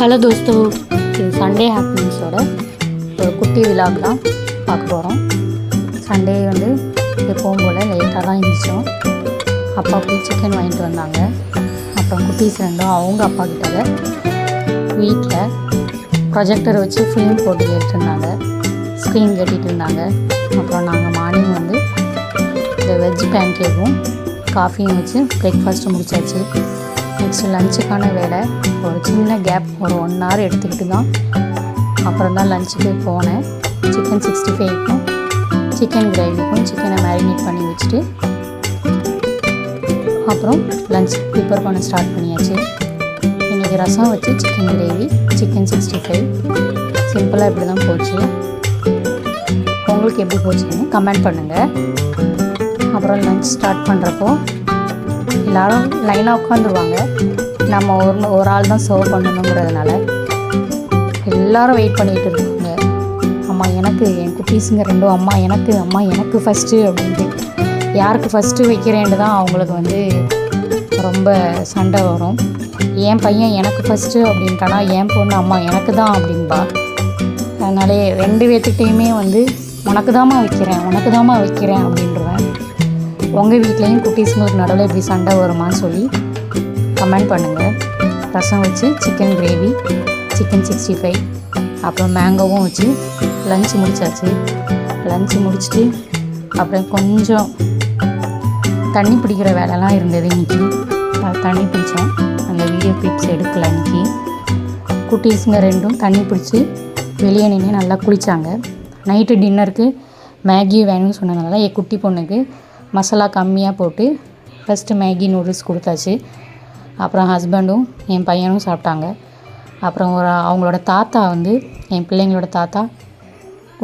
Hello தோஸ்தோ இது Sunday ஹாப்பினிங்ஸோட ஒரு குட்டி விழாக் தான் பார்க்க போகிறோம் சண்டே வந்து எப்பவும் போல் லேட்டாக தான் இருந்துச்சோம் அப்பா போய் சிக்கன் வாங்கிட்டு வந்தாங்க. அப்புறம் குட்டீஸ் ரெண்டும் அவங்க அப்பா கிட்ட வீட்டில் ப்ரொஜெக்டர் வச்சு ஃபிலிம் போட்டு கேட்டுருந்தாங்க ஸ்க்ரீன் கட்டிகிட்டு இருந்தாங்க. அப்புறம் நாங்கள் மார்னிங் வந்து இந்த வெஜ் பேன் கேக்கும் காஃபியும் வச்சு ப்ரேக்ஃபாஸ்ட்டு முடிச்சாச்சு. நெக்ஸ்ட்டு லஞ்சுக்கான வேலை. ஒரு சின்ன கேப் ஒரு ஒன் ஹவர் எடுத்துக்கிட்டு தான் அப்புறம் தான் லஞ்சுக்கு போனேன். சிக்கன் சிக்ஸ்டி ஃபைவ்க்கும் சிக்கன் கிரேவிக்கும் சிக்கனை மேரினேட் பண்ணி வச்சுட்டு அப்புறம் லஞ்ச் ப்ரிப்பேர் பண்ண ஸ்டார்ட் பண்ணியாச்சு. இன்றைக்கி ரசம் வச்சு chicken gravy chicken sixty five சிம்பிளாக இப்படி தான் போச்சு. உங்களுக்கு எப்படி போச்சுன்னு கமெண்ட் பண்ணுங்கள் அப்புறம் லஞ்ச் ஸ்டார்ட் பண்ணுறப்போ எல்லோரும் லைனாக உட்காந்துருவாங்க. நம்ம ஒரு ஒரு ஆள் தான் சர்வ் பண்ணணுங்கிறதுனால எல்லாரும் வெயிட் பண்ணிகிட்டு இருக்காங்க அம்மா எனக்கு என் குட்டீஸுங்க ரெண்டும் அம்மா எனக்கு அம்மா எனக்கு ஃபஸ்ட்டு அப்படின்ட்டு. யாருக்கு ஃபஸ்ட்டு வைக்கிறேன்னு தான் அவங்களுக்கு வந்து ரொம்ப சண்டை வரும். என் பையன் எனக்கு ஃபஸ்ட்டு அப்படின்ட்டானா என் பொண்ணு அம்மா எனக்கு தான் அப்படின்பா. அதனாலே ரெண்டு பேர்த்துக்கிட்டையுமே வந்து உனக்கு தாம்மா வைக்கிறேன் உனக்கு தாம்மா வைக்கிறேன் அப்படின்றவன். உங்கள் வீட்லேயும் குட்டீஸ்ங்களுக்கு நடுவில் இப்படி சண்டை வருமான்னு சொல்லி கமெண்ட் பண்ணுங்கள் ரசம் வச்சு chicken gravy chicken sixty five அப்புறம் மேங்கோவும் வச்சு லஞ்ச் முடிச்சாச்சு. லஞ்ச் முடிச்சுட்டு அப்புறம் கொஞ்சம் தண்ணி பிடிக்கிற வேலைலாம் இருந்தது இன்றைக்கி தண்ணி பிடிச்சோம். அந்த வீடியோ கிளிப்ஸ் எடுக்கல இன்றைக்கி குட்டீஸுங்க ரெண்டும் தண்ணி பிடிச்சி வெளியே நின்று நல்லா குளித்தாங்க நைட்டு டின்னருக்கு மேகி வேணும்னு சொன்னதுனால என் குட்டி பொண்ணுக்கு மசாலா கம்மியாக போட்டு ஃபஸ்ட்டு மேகி நூடுல்ஸ் கொடுத்தாச்சு. அப்புறம் ஹஸ்பண்டும் என் பையனும் சாப்பிட்டாங்க. அப்புறம் ஒரு அவங்களோட தாத்தா வந்து என் பிள்ளைங்களோட தாத்தா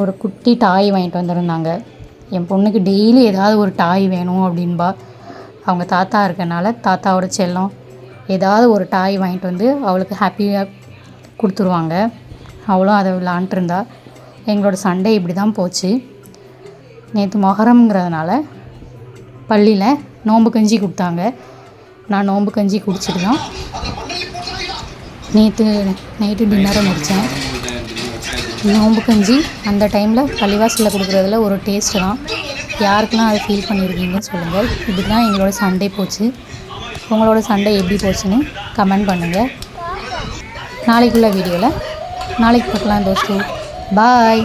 ஒரு குட்டி டாய் வாங்கிட்டு வந்திருந்தாங்க. என் பொண்ணுக்கு டெய்லி ஏதாவது ஒரு டாய் வேணும் அப்படின்பா. அவங்க தாத்தா இருக்கனால தாத்தாவோட செல்லம். ஏதாவது ஒரு டாய் வாங்கிட்டு வந்து அவளுக்கு ஹாப்பியாக கொடுத்துருவாங்க. அவளும் அதை விளாண்ட்ருந்தா எங்களோட சண்டே இப்படி தான் போச்சு. நேற்று மொஹரம்ங்கிறதுனால பள்ளியில் நோம்பு கஞ்சி கொடுத்தாங்க. நான் நோம்பு கஞ்சி குடிச்சிட்டு தான் நேற்று நைட்டு டின்னரை முடித்தேன் நோம்பு கஞ்சி அந்த டைமில் பள்ளிவாசலில் கொடுக்குறதுல ஒரு டேஸ்ட்டு தான். யாருக்கெல்லாம் அதை ஃபீல் பண்ணியிருக்கீங்கன்னு சொல்லுங்கள் இப்படி தான் எங்களோட சண்டே போச்சு. உங்களோட சண்டே எப்படி போச்சுன்னு கமெண்ட் பண்ணுங்கள் நாளைக்குள்ள வீடியோவில் நாளைக்கு பார்க்கலாம் தோஸ்து. பாய்